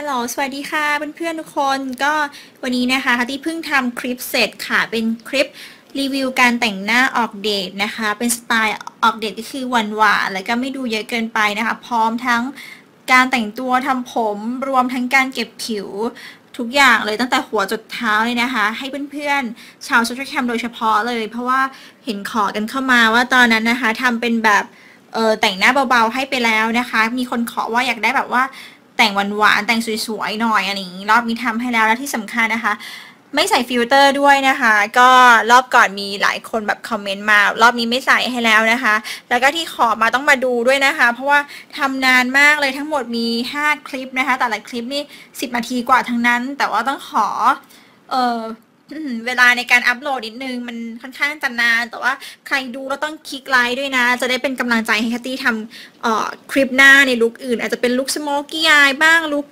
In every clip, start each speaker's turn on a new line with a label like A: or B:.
A: ฮัลโหล สวัสดีค่ะเพื่อนๆทุกคน ก็วันนี้นะคะที่เพิ่งทำคลิปเสร็จค่ะ เป็นคลิปรีวิวการแต่งหน้าออกเดทนะคะ เป็นสไตล์ออกเดทก็คือหวานหวานแล้วก็ไม่ดูเยอะเกินไปนะคะ พร้อมทั้งการแต่งตัวทำผม รวมทั้งการเก็บผิวทุกอย่างเลยตั้งแต่หัวจดเท้าเลยนะคะ ให้เพื่อนๆ ชาวโซเชียลแคมโดยเฉพาะเลย เพราะว่าเห็นขอกันเข้ามาว่าตอนนั้นนะคะทำเป็นแบบเออแต่งหน้าเบาๆให้ไปแล้วนะคะ มีคนขอว่าอยากได้แบบว่า แต่งหวานๆแต่งสวยๆหน่อยอะไรอย่างนี้รอบนี้ทำให้แล้วและที่สำคัญนะคะ ไม่ใส่ฟิลเตอร์ด้วยนะคะ ก็รอบก่อนมีหลายคนแบบคอมเมนต์มารอบนี้ไม่ใส่ให้แล้วนะคะ แล้วก็ที่ขอมาต้องมาดูด้วยนะคะ เพราะว่าทำนานมากเลยทั้งหมดมี 5 คลิปนะคะ แต่ละคลิปนี่10นาทีกว่าทั้งนั้น แต่ว่าต้องขอเออ เวลาในการอัปโหลดนิดนึง มันค่อนข้างจะนาน แต่ว่าใครดูแล้วต้องคลิกไลค์ด้วยนะ จะได้เป็นกำลังใจให้แคตตี้ทำคลิปหน้าในลุคอื่น อาจจะเป็นลุคสโมกี้อายบ้างลุค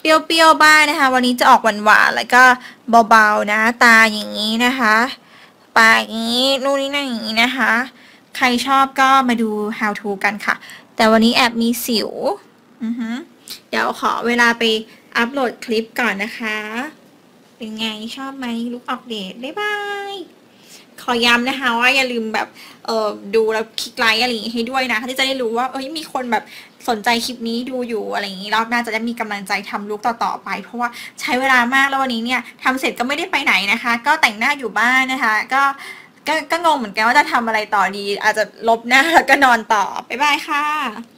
A: เปรี้ยวๆบ้างนะคะ วันนี้จะออกหวานๆแล้วก็เบาๆนะ ตาอย่างนี้นะคะปากอย่างนี้นู่นนี่นั่นอย่างนี้นะคะ ใครชอบก็มาดู how to กันค่ะ แต่วันนี้แอบมีสิวเดี๋ยวขอเวลาไปอัปโหลดคลิปก่อนนะคะ เป็นไงชอบไหมลุกออกเดทบ๊ายบายขอย้ำนะคะว่าอย่าลืมแบบเออดูแล้วคลิกไลค์อะไรอย่างงี้ให้ด้วยนะที่จะได้รู้ว่าเอ้ยมีคนแบบสนใจคลิปนี้ดูอยู่อะไรอย่างงี้รอบหน้าจะได้มีกำลังใจทำลุกต่อๆไป เพราะว่าใช้เวลามากแล้ววันนี้เนี่ยทำเสร็จก็ไม่ได้ไปไหนนะคะ ก็แต่งหน้าอยู่บ้านนะคะ ก็ก็ก็งงเหมือนกันว่าจะทำอะไรต่อดี อาจจะลบหน้าแล้วก็นอนต่อบ๊ายบายค่ะ